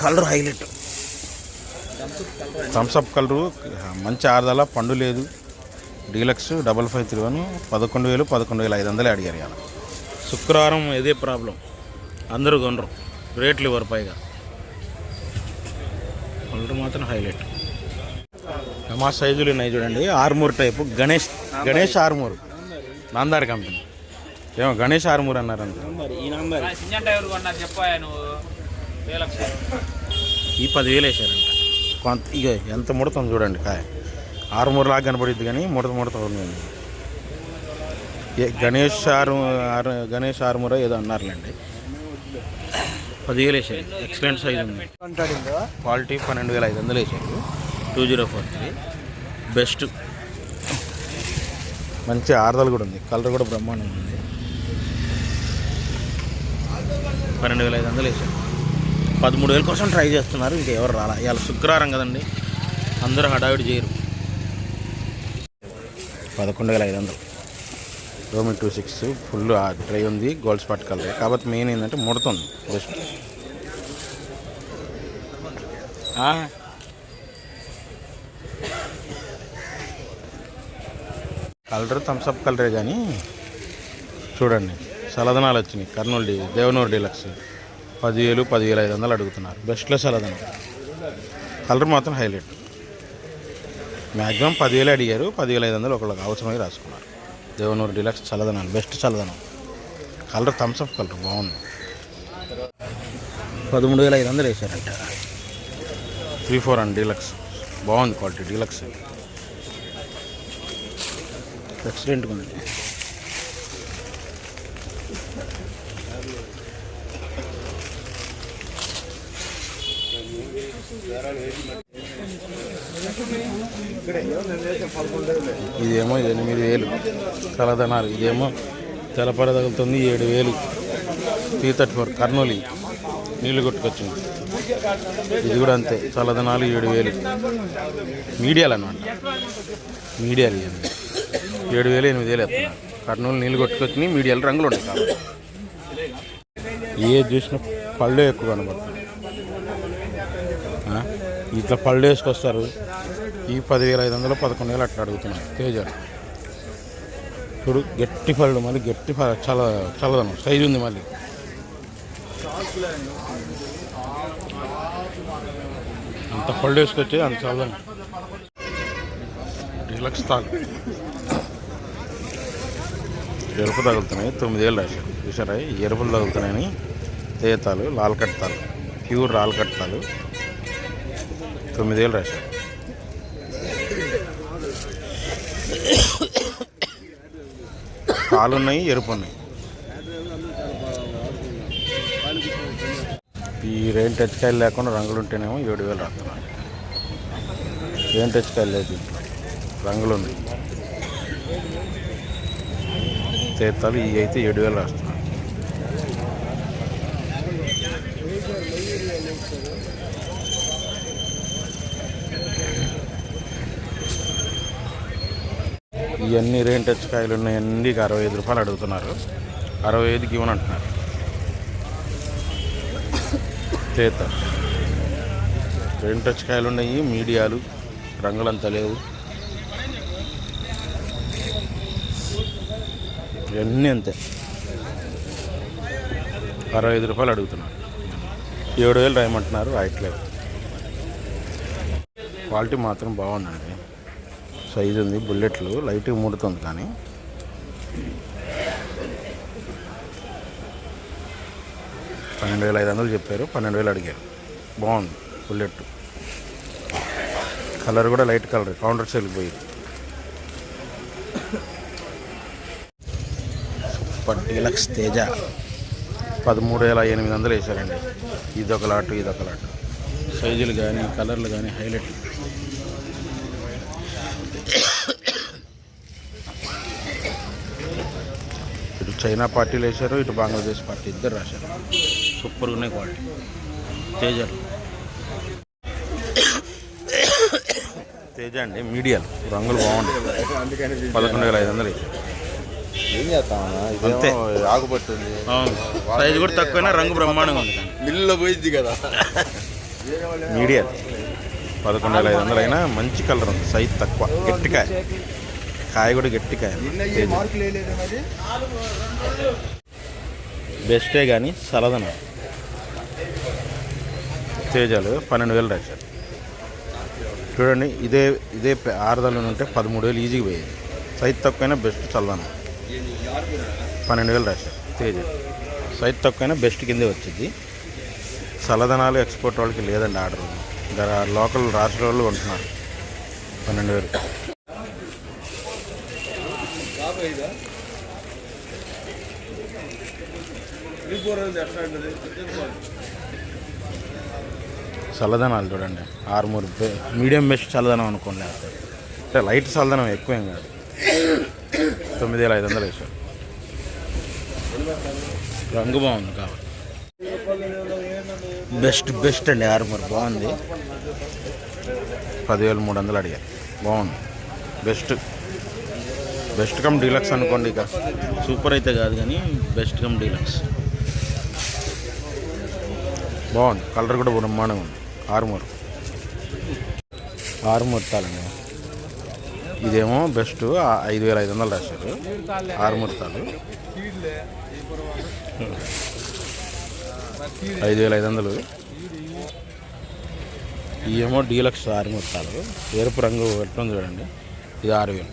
Colour. Highlight. Thums Up colour మంచి ఆరుదల పండు లేదు. Deluxe double five three one పదకొండు వేలు పదకొండు వేల ఐదు వందలే అడిగారు ఇవాళ. శుక్రవారం ఇదే ప్రాబ్లం. అందరూ కొనరు. రేట్లు ఇవ్వరు పైగా. కలర్ మాత్రం హైలైట్. మా సైజులు ఉన్నాయి చూడండి. ఆర్మూర్ టైపు. గణేష్ గణేష్ ఆర్మూర్. నాందార్ కంపెనీ. ఏమో గణేష్ ఆర్మూర్ అన్నారంట. ఈ పదివేలు వేసారంట. కొంత ఇక ఎంత ముడతాం చూడండి కాయ. ఆరు మూరలాగా కనపడిద్ది కానీ ముడత ముడత ఉంది. ఏ గణేష్ ఆరు ఆరు గణేష్ ఆరుమూర ఏదో అన్నారులేండి. పదివేలు వేసారు. ఎక్సలెంట్ సైజ్ ఉంది. క్వాలిటీ పన్నెండు వేల ఐదు వందలు వేసారు. Two zero four three. Best. మంచి ఆరుదలు కూడా ఉంది. కలర్ కూడా బ్రహ్మాండంగా ఉంది. పన్నెండు వేల ఐదు వందలు వేసారు. పదమూడు వేల కోసం ట్రై చేస్తున్నారు ఇంకా ఎవరు రాలా. ఇవాళ శుక్రవారం కదండి అందరూ హడావిడి చేయరు. పదకొండు వేల ఐదు వందలు. రోమి టూ సిక్స్ ఫుల్ ట్రై ఉంది గోల్డ్ స్పాట్ కలర్. కాబట్టి మెయిన్ ఏంటంటే ముడుతుంది బెస్ట్ కలర్ థమ్స్అప్ కలరే కానీ చూడండి సలదనాలు వచ్చినాయి కర్నూలు డి దేవనూరు డీలక్స్. పదివేలు పదివేల ఐదు వందలు అడుగుతున్నారు. బెస్ట్లో సలదనం కలర్ మాత్రం హైలైట్ మ్యాక్సిమం పదివేలు అడిగారు పదివేల ఐదు వందలు ఒకళ్ళకి అవసరమై రాసుకున్నారు. దేవనూరు డీలక్స్ చల్లదనాలు బెస్ట్ చల్లదనం. కలర్ థమ్స్అప్ కలర్ బాగుంది. పదమూడు వేల ఐదు వందలు వేసారంట త్రీ ఫోర్ అండ్ డీలక్స్ బాగుంది క్వాలిటీ డీలక్స్ ఎక్సలెంట్గా ఉంది. ఇదేమో ఎనిమిది వేలు. చల్లదనాలు ఇదేమో తెలపడ తగులుతుంది ఏడు వేలు. Three thirty four Kurnool. నీళ్ళు కొట్టుకొచ్చింది. ఇది కూడా అంతే. చల్లదనాలు ఏడు వేలు. మీడియాలు అనమాట మీడియాలు ఇవన్నీ ఏడు వేలు ఎనిమిది వేలు ఎత్తున్నారు కర్నూలు నీళ్ళు కొట్టుకొచ్చినాయి. మీడియాలు రంగులు ఉంటాయి కాబట్టి ఏ చూసినా పళ్ళు ఎక్కువ కనబడుతుంది ఇట్లా పళ్ళు వేసుకొస్తారు ఈ పదివేల ఐదు వందలు పదకొండు వేలు అట్లా అడుగుతున్నారు తేజాలు ఇప్పుడు గట్టి పళ్ళు మళ్ళీ గట్టి ప- చాలా చల్లదనం సైజు ఉంది మళ్ళీ. అంత పళ్ళు వేసుకొచ్చి అంత చల్లదనం డీలక్స్ తాగు ఎరుపు తగులుతున్నాయి. తొమ్మిదేళ్ళు రాశారు చూసారా? ఎరుపులు తగులుతున్నాయని. తేతాలు లాల్ కట్టాలు ప్యూర్ రాళ్ళు కట్టాలు. తొమ్మిదేళ్ళు రాశారు. పాలు ఉన్నాయి ఎరుపు ఉన్నాయి ఈ రెయిన్ టచ్కాయలు లేకుండా రంగులు ఉంటేనేమో ఏడు వేలు రాస్తున్నాను రెయిన్ టచ్కాయలు లేదు రంగులు ఉన్నాయి. తీర్థాలు ఇవి అయితే ఏడు వేలు రాస్తున్నారు ఇవన్నీ రెయిన్ టచ్ కాయలు ఉన్నాయన్నీ అరవై ఐదు రూపాయలు అడుగుతున్నారు. అరవై ఐదుకి ఇవ్వని అంటున్నారు చేత. రెయిన్ టచ్ కాయలు ఉన్నాయి మీడియాలు రంగులంతా లేవు. ఇవన్నీ అంతే. అరవై ఐదు రూపాయలు అడుగుతున్నారు. ఏడు వేలు రాయమంటున్నారు రాయట్లేదు. క్వాలిటీ మాత్రం బాగుందండి. సైజు ఉంది బుల్లెట్లు లైట్గా ముడుతుంది కానీ. పన్నెండు వేల ఐదు వందలు చెప్పారు పన్నెండు వేలు అడిగారు. బాగుంది బుల్లెట్ కలర్ కూడా లైట్ కలర్ కౌంటర్ సెల్కి పోయింది. Super deluxe Teja. పదమూడు వేల ఎనిమిది వందలు వేశారండి. ఇదొక లాటు ఇదొక లాటు. సైజులు కానీ కలర్లు కానీ హైలైట్. ఇటు చైనా పార్టీలు వేశారు ఇటు బంగ్లాదేశ్ పార్టీ ఇద్దరు రాశారు. సూపర్గా ఉన్నాయి క్వాలిటీ. తేజాలు. తేజ అండి మీడియాలు. రంగులు బాగుంటాయి పదకొండు వేల ఐదు వందలు వేశారు. ఏం చేస్తామన్నా అంతే. ఇదేమో ఆకుపట్టుంది అవును సైజు కూడా తక్కువైనా రంగు బ్రహ్మాండంగా ఉంది మిల్లులో పోయింది కదా. మీడియం. పదకొండు వేల ఐదు వందలు అయినా మంచి కలర్ ఉంది సైజ్ తక్కువ. గట్టికాయ. కాయ కూడా గట్టికాయ. బెస్టే కానీ సలదన. తేజాలు పన్నెండు వేలు రాశారు. చూడండి ఇదే ఇదే ఆరుదల ఉంటే పదమూడు వేలు ఈజీగా పోయేది. సైజ్ తక్కువైనా బెస్ట్ చల్లదనం పన్నెండు వేలు రాశారు. తేజ. సైజ్ తక్కువైనా బెస్ట్ కిందే వచ్చింది. చల్లదనాలు ఎక్స్పోర్ట్ వాళ్ళకి లేదండి ఆర్డర్. ఇంకా లోకల్ రాష్ట్ర వాళ్ళు కొంటున్నారు. పన్నెండు వేలు. చల్లదనాలు చూడండి. ఆరుమూరు మీడియం బెస్ట్ చల్లదనం అనుకోండి. లేకపోతే అంటే లైట్ చల్లదనం ఎక్కువేం కాదు. తొమ్మిది వేల ఐదు వందలు వేసారు రంగు బాగుంది కాబట్టి. బెస్ట్ బెస్ట్ అండి ఆరుమూరు బాగుంది. పదివేలు మూడు వందలు అడిగారు. బాగుంది. బెస్ట్. బెస్ట్ కమ్ డీలక్స్ అనుకోండి ఇక. సూపర్ అయితే కాదు కానీ బెస్ట్ కమ్ డీలక్స్. బాగుంది. కలర్ కూడా బ్రహ్మాండంగా ఉంది. ఆరుమూరు. ఆరుమూరు తాళండి ఇదేమో బెస్ట్. ఐదు వేల ఐదు వందలు రాశారు. ఆరు తాలు ఐదు వేల ఐదు వందలు. ఇవేమో డీలక్స్ ఆరు తాలు ఎరుపు రంగు ఎట్లుంది చూడండి. ఇది ఆరు వేలు.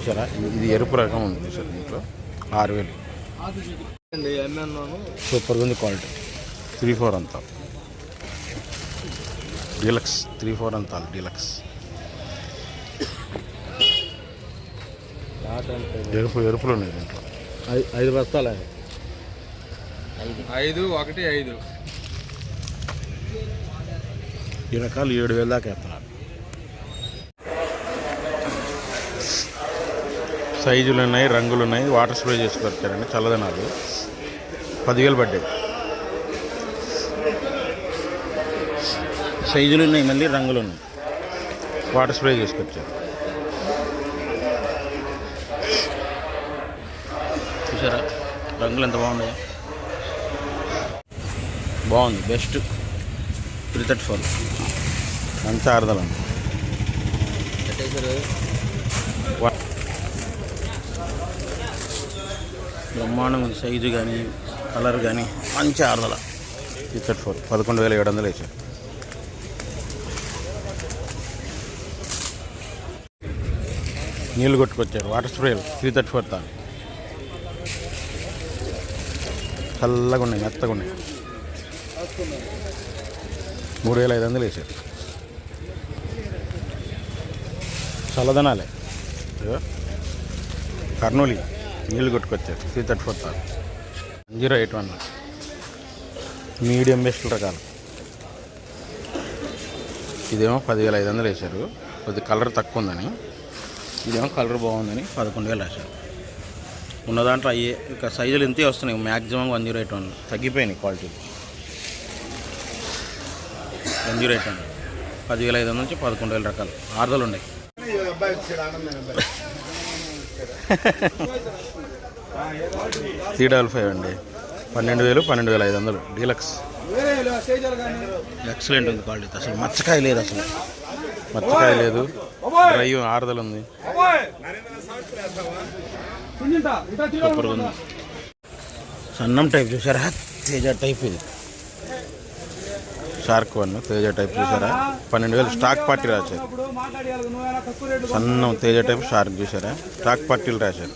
చూసారా? ఇది- ఎరుపు రకం ఉంది చూసారు దీంట్లో? ఆరు వేలు. సూపర్గా ఉంది క్వాలిటీ. త్రీ ఫోర్ అంతా డీలక్స్ త్రీ ఫోర్ అంతా డీలక్స్. ఎరుపు ఎరుపులు ఉన్నాయి దీంట్లో ఐదు బస్తాలే? ఐదు ఒకటి ఐదు. ఈ రకాలు ఏడు వేల దాకా వేస్తున్నారు. సైజులు ఉన్నాయి రంగులు ఉన్నాయి వాటర్ స్ప్రే చేసి పెడతారండి చల్లదనాలు. పదివేలు పడ్డాయి. సైజులు ఉన్నాయి మళ్ళీ రంగులు ఉన్నాయి. వాటర్ స్ప్రే చేసుకొచ్చారు. చూసారా? రంగులు ఎంత బాగున్నాయో. బాగుంది. బెస్ట్. Three thirty four. మంచి ఆరుదల. బ్రహ్మాండం సైజు కానీ కలర్ కానీ మంచి ఆరుదల. Three thirty four. పదకొండు వేల ఏడు వందలు వేసారు. నీళ్ళు కొట్టుకొచ్చారు. వాటర్ స్ప్రేలు. త్రీ థర్టీ ఫోర్ తాను చల్లగా ఉన్నాయి మెత్తగా ఉన్నాయి. మూడు వేల ఐదు వందలు వేసారు. చల్లదనాలే. కర్నూలి నీళ్ళు కొట్టుకొచ్చారు. త్రీ థర్టీ ఫోర్ తాను zero eight one. Medium best రకాలు. ఇదేమో పదివేల ఐదు వందలు వేశారు కొద్ది కలర్ తక్కువ ఉందని. ఇదేమో కలర్ బాగుందని పదకొండు వేలు వేశారు ఉన్న దాంట్లో అయ్యే ఇక సైజులు ఇంతే వస్తున్నాయి. Maximum one zero eight one. తగ్గిపోయినాయి quality. One zero eight one. పదివేల ఐదు వందల నుంచి పదకొండు వేల రకాలు. ఆరుదలు ఉన్నాయి. త్రీ డబల్ ఫైవ్ అండి. పన్నెండు వేలు పన్నెండు వేల ఐదు వందలు. డీలక్స్. ఎక్సలెంట్ ఉంది క్వాలిటీ. అసలు మచ్చకాయ లేదు అసలు. మచ్చకాయ లేదు. డ్రై ఆరుదలు ఉంది సూపర్గా ఉంది. సన్నం టైప్ చూసారా? తేజ టైప్ ఇది. షార్క్ వన్ తేజ టైప్ చూసారా? పన్నెండు వేలు స్టాక్ పార్టీ రాశారు. సన్నం తేజ టైప్ షార్క్ చూసారా? స్టాక్ పార్టీలు రాశారు.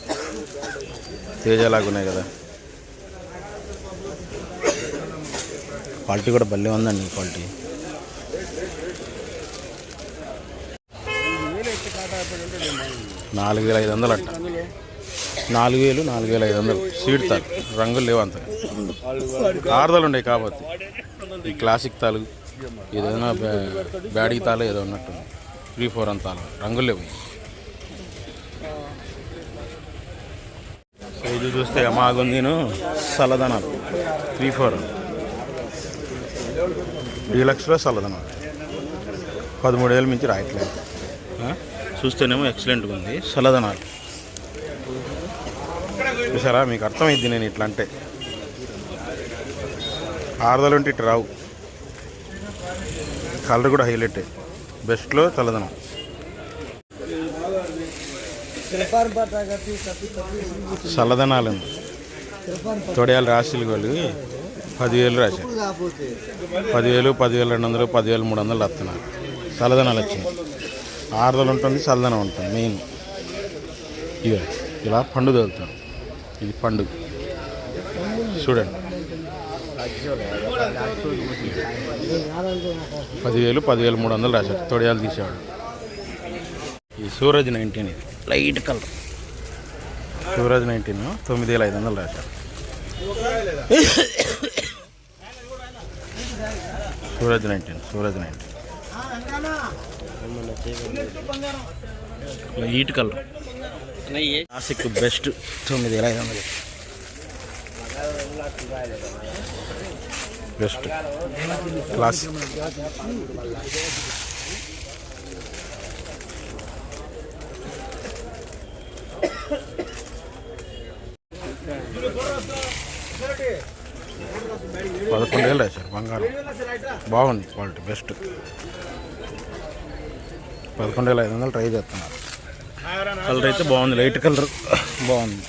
తేజ లాగా ఉన్నాయి కదా. క్వాలిటీ కూడా భలే ఉందండి క్వాలిటీ. నాలుగు వేల ఐదు వందలు అంట నాలుగు వేలు నాలుగు వేల ఐదు వందలు. సీడ్ తాలు రంగులు లేవు అంతగా. ఆరుదలు ఉన్నాయి కాబట్టి. ఈ క్లాసిక్ తాలు ఏదైనా బ్యాడీ తాలు ఏదో ఉన్నట్టు త్రీ ఫోర్ అంతాలు రంగులు లేవు. సైజు చూస్తే అమాగుందిను సలదనాలు. Three four. డీలక్స్లో సలదనాలు. పదమూడు వేలు మించి రాయట్లేదు. చూస్తేనేమో ఎక్సలెంట్గా ఉంది. చల్లదనాలు చూసారా? మీకు అర్థమైంది నేను ఇట్లా అంటే ఆరుదలు ఉంటే ఇటు రావు. కలర్ కూడా హైలైట్. బెస్ట్లో చల్లదనం చల్లదనాలు తొడయాలు రాసిలు కలిగి పదివేలు రాశారు. పదివేలు పదివేలు రెండు వందలు పదివేలు మూడు వందలు వస్తున్నారు చల్లదనాలు వచ్చినాయి. ఆరుదలు ఉంటుంది చల్లదనం ఉంటుంది మెయిన్. ఇక ఇలా పండు తగులుతాం ఇది పండుగ చూడండి. పదివేలు పదివేలు మూడు వందలు రాశారు తొడియాలు తీసేవాడు. ఈ సూరజ్ నైన్టీన్ ఇది. Light colour. సూరజ్ నైన్టీన్ తొమ్మిది వేల ఐదు వందలు రాశారు సూరజ్ నైన్టీన్ సూరజ్ నైన్టీన్. ఈట్ కలర్ క్లాసిక్ బెస్ట్ తొమ్మిది వేల ఐదు వందలు. బెస్ట్ క్లాసిక్ పదకొండు వేలు రాశారు బంగారం. బాగుంది క్వాలిటీ బెస్ట్ పదకొండు వేల ఐదు వందలు ట్రై చేస్తున్నారు. కలర్ అయితే బాగుంది. లైట్ కలర్ బాగుంది.